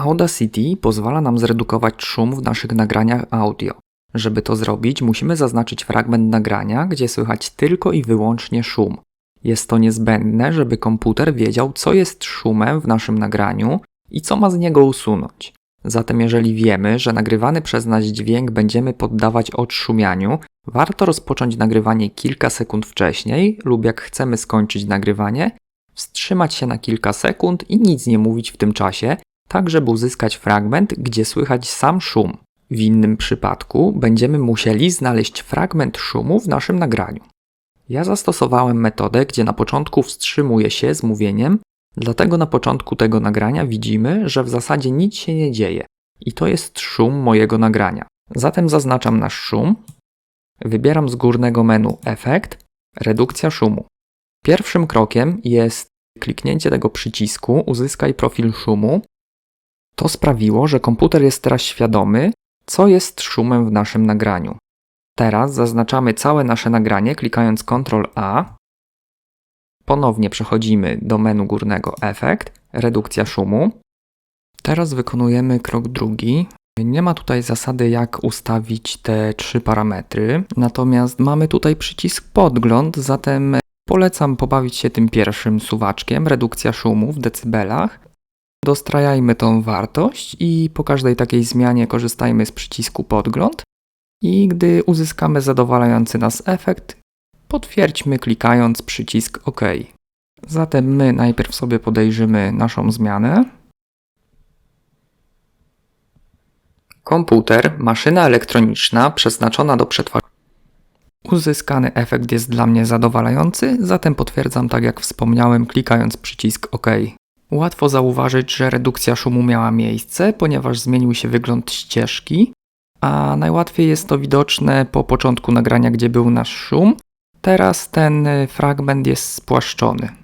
Audacity pozwala nam zredukować szum w naszych nagraniach audio. Żeby to zrobić, musimy zaznaczyć fragment nagrania, gdzie słychać tylko i wyłącznie szum. Jest to niezbędne, żeby komputer wiedział, co jest szumem w naszym nagraniu i co ma z niego usunąć. Zatem, jeżeli wiemy, że nagrywany przez nas dźwięk będziemy poddawać odszumianiu, warto rozpocząć nagrywanie kilka sekund wcześniej, lub jak chcemy skończyć nagrywanie, wstrzymać się na kilka sekund i nic nie mówić w tym czasie, tak żeby uzyskać fragment, gdzie słychać sam szum. W innym przypadku będziemy musieli znaleźć fragment szumu w naszym nagraniu. Ja zastosowałem metodę, gdzie na początku wstrzymuję się z mówieniem, dlatego na początku tego nagrania widzimy, że w zasadzie nic się nie dzieje i to jest szum mojego nagrania. Zatem zaznaczam nasz szum, wybieram z górnego menu Efekt, Redukcja szumu. Pierwszym krokiem jest kliknięcie tego przycisku Uzyskaj profil szumu. To sprawiło, że komputer jest teraz świadomy, co jest szumem w naszym nagraniu. Teraz zaznaczamy całe nasze nagranie klikając Ctrl A. Ponownie przechodzimy do menu górnego Efekt, Redukcja szumu. Teraz wykonujemy krok drugi. Nie ma tutaj zasady, jak ustawić te trzy parametry, natomiast mamy tutaj przycisk podgląd, zatem polecam pobawić się tym pierwszym suwaczkiem, redukcja szumu w decybelach. Dostrajajmy tą wartość i po każdej takiej zmianie korzystajmy z przycisku podgląd i gdy uzyskamy zadowalający nas efekt, potwierdźmy klikając przycisk OK. Zatem my najpierw sobie podejrzymy naszą zmianę. Komputer, maszyna elektroniczna przeznaczona do przetwarzania. Uzyskany efekt jest dla mnie zadowalający, zatem potwierdzam tak jak wspomniałem, klikając przycisk OK. Łatwo zauważyć, że redukcja szumu miała miejsce, ponieważ zmienił się wygląd ścieżki, a najłatwiej jest to widoczne po początku nagrania, gdzie był nasz szum. Teraz ten fragment jest spłaszczony.